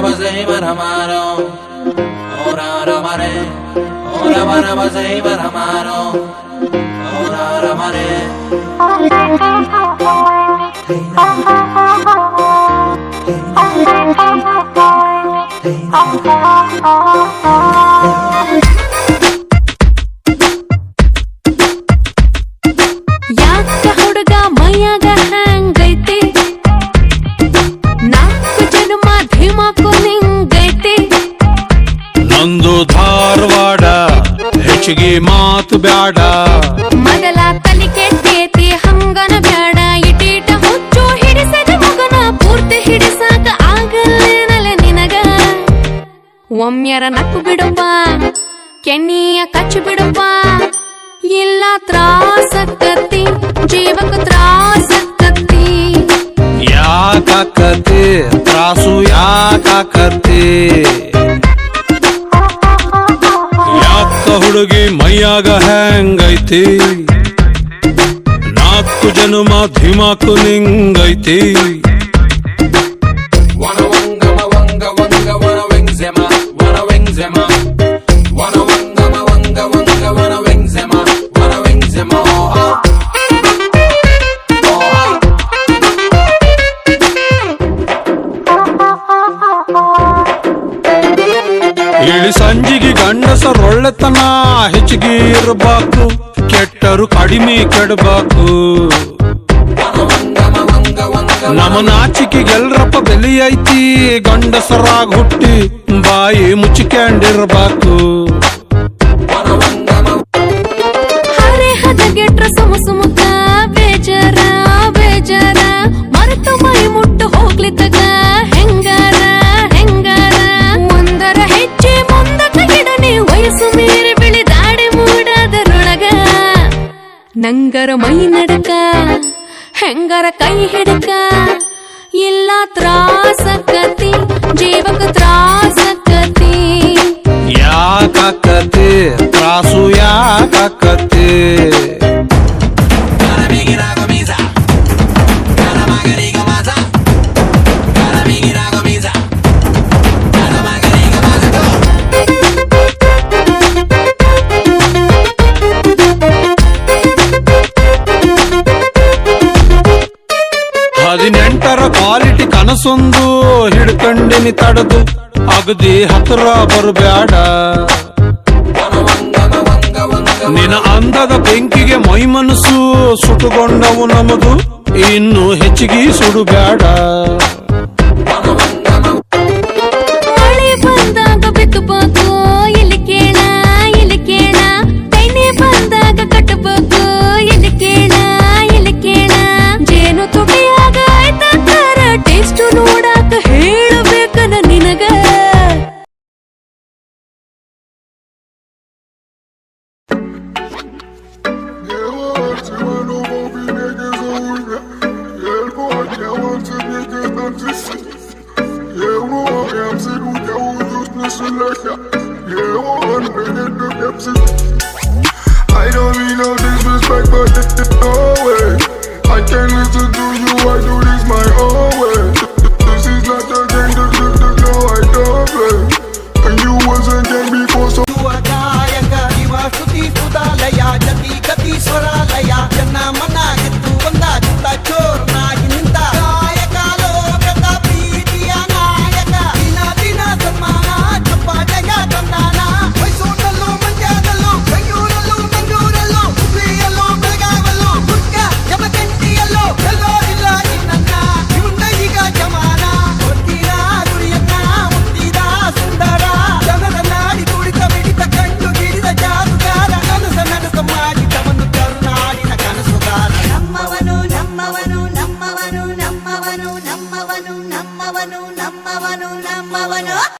Barabazei Baramaro Ora Ramare Ora Barabazei Baramaro Ora ಹೆಚ್ಚಿಗೆ ಮಾತು ಬ್ಯಾಡ. ಮೊದಲ ತಲಿ ಕೆಟ್ಟೇತಿ ಹಂಗನ ಬ್ಯಾಡ. ಇಟೀಟ ಹುಚ್ಚು ಹಿಡಿಸದ ಮಗನ ಪೂರ್ತಿ ಹಿಡಿಸಾಕ ಆಗಲ್ಲೇನಲ್ಲ ನಿನಗ. ಒಮ್ಮೆರ ನಕ್ಕು ಬಿಡುವ ಕೆಣ್ಣಿಯ ಕಚ್ಚು ಬಿಡುವ ಇಲ್ಲ ತ್ರಾಸಕ್ಕತ್ತಿ ಜೀವಕ ತ್ರಾಸಕ್ಕತ್ತಿ ಹುಡುಗಿ ಮೈಯಾಗ ಹ್ಯಾಂಗೈತಿ? ನಾಲ್ಕು ಜನುಮ ಧಿಮಾಕು ನಿಂಗೈತಿ? ಇಳಿ ಸಂಜಿಗೆ ಗಂಡಸರೊಳ್ಳೆತನ ಹೆಚ್ಚಿಗೆ ಇರಬೇಕು ಕೆಟ್ಟರು ಕಡಿಮೆ ಕೆಡಬೇಕು. ನಮ್ಮ ನಾಚಿಕೆಗೆಲ್ರಪ್ಪ ಬೆಲೆ ಐತಿ ಗಂಡಸರಾಗ ಹುಟ್ಟಿ ಬಾಯಿ ಮುಚ್ಚಿಕೊಂಡಿರ್ಬೇಕು. ನಂಗರ ಮೈ ನಡಕ ಹೆಂಗರ ಕೈ ಹಿಡಕ ಇಲ್ಲ ತ್ರಾಸಕತಿ ಹದಿನೆಂಟರ ಕ್ವಾಲಿಟಿ ಕನಸೊಂದು ಹಿಡ್ಕಂಡಿನಿ ತಡದು. ಅಗದಿ ಹತ್ರ ಬರಬೇಡ ನಿನ ಅಂದದ ಬೆಂಕಿಗೆ ಮೈ ಮನಸ್ಸು ಸುಟ್ಟುಕೊಂಡವು ನಮದು. ಇನ್ನು ಹೆಚ್ಚಿಗೆ ಸುಡುಬ್ಯಾಡ. the I don't mean no disrespect, but it's it always.